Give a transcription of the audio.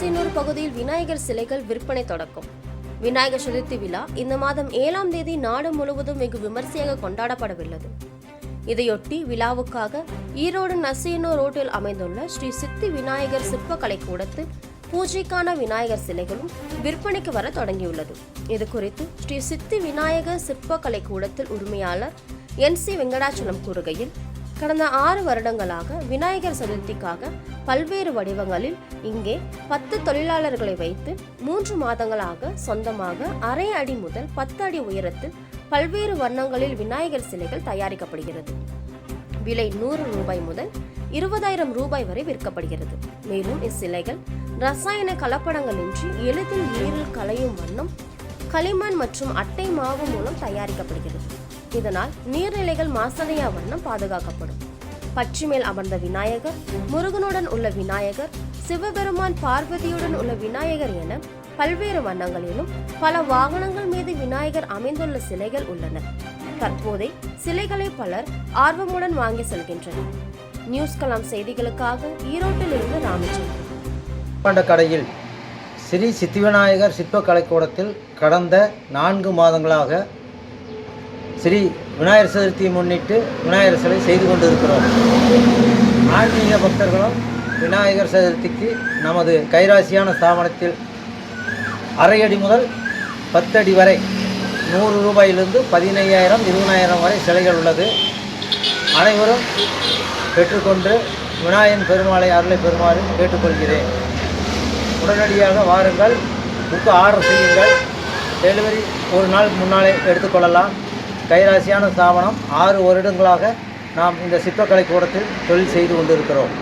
ஈரோடு பகுதியில் விநாயகர் சிலைகள் விற்பனை தொடக்கம். விநாயகர் சதுர்த்தி விழா இந்த மாதம் ஏழாம் தேதி நாடு முழுவதும் வெகு விமர்சையாக கொண்டாடப்படவுள்ளது. இதையொட்டி விழாவுக்காக ஈரோடு நசியனூர் ரோட்டில் அமைந்துள்ள ஸ்ரீ சித்தி விநாயகர் சிற்பக்கலை கூடத்தில் பூஜைக்கான விநாயகர் சிலைகளும் விற்பனைக்கு வர தொடங்கியுள்ளது. இது குறித்து ஸ்ரீ சித்தி விநாயகர் சிற்பக்கலை கூடத்தில் உரிமையாளர் என் சி வெங்கடாச்சலம் கூறுகையில் கடந்த ஆறு வருடங்களாக விநாயகர் சதுர்த்திக்காக பல்வேறு வடிவங்களில் இங்கே பத்து தொழிலாளர்களை வைத்து மூன்று மாதங்களாக சொந்தமாக அரை அடி முதல் பத்து அடி உயரத்தில் பல்வேறு வண்ணங்களில் விநாயகர் சிலைகள் தயாரிக்கப்படுகிறது. விலை நூறு ரூபாய் முதல் இருபதாயிரம் ரூபாய் வரை விற்கப்படுகிறது. மேலும் இச்சிலைகள் ரசாயன கலப்படங்களின்றி எளிதில் நீரில் கலையும் வண்ணம் களிமண் மற்றும் அட்டை மாவு மூலம் தயாரிக்கப்படுகிறது. இதனால் நீர்நிலைகள் மாசடையா வண்ணம் பாதுகாக்கப்படும். பற்றி மேல் அமர்ந்த விநாயகர் முருகனுடன் உள்ள விநாயகர் சிவபெருமான் பார்வதியுடன் உள்ள விநாயகர் என பல்வேறு வண்ணங்களிலும் பல வாகனங்கள் மீது விநாயகர் அமைந்துள்ள சிலைகள் உள்ளன. தற்போதை சிலைகளை பலர் ஆர்வமுடன் வாங்கி செல்கின்றனர். நியூஸ் கலாம் செய்திகளுக்காக ஈரோட்டில் இருந்து ராமச்சந்திரன் கடையில் ஸ்ரீ சித்திவிநாயகர் சிற்பக் கலைக்கூடத்தில் கடந்த நான்கு மாதங்களாக ஸ்ரீ விநாயகர் சதுர்த்தியை முன்னிட்டு விநாயகர் சிலை செய்து கொண்டிருக்கிறோம். ஆன்மீக பக்தர்களும் விநாயகர் சதுர்த்திக்கு நமது கைராசியான ஸ்தாபனத்தில் அரை அடி முதல் பத்தடி வரை நூறு ரூபாயிலிருந்து பதினையாயிரம் இருபதாயிரம் வரை சிலைகள் உள்ளது. அனைவரும் பெற்றுக்கொண்டு விநாயகன் பெருமாளை அருளை பெறுமாறு கேட்டுக்கொள்கிறேன். உடனடியாக வாருங்கள். புக்கு ஆர்டர் செய்யுங்கள். டெலிவரி ஒரு நாள் முன்னாலே எடுத்துக்கொள்ளலாம். கைராசியான ஸ்தாபனம் ஆறு வருடங்களாக நாம் இந்த சிற்பக்கலை கூடத்தில் தொழில் செய்து கொண்டிருக்கிறோம்.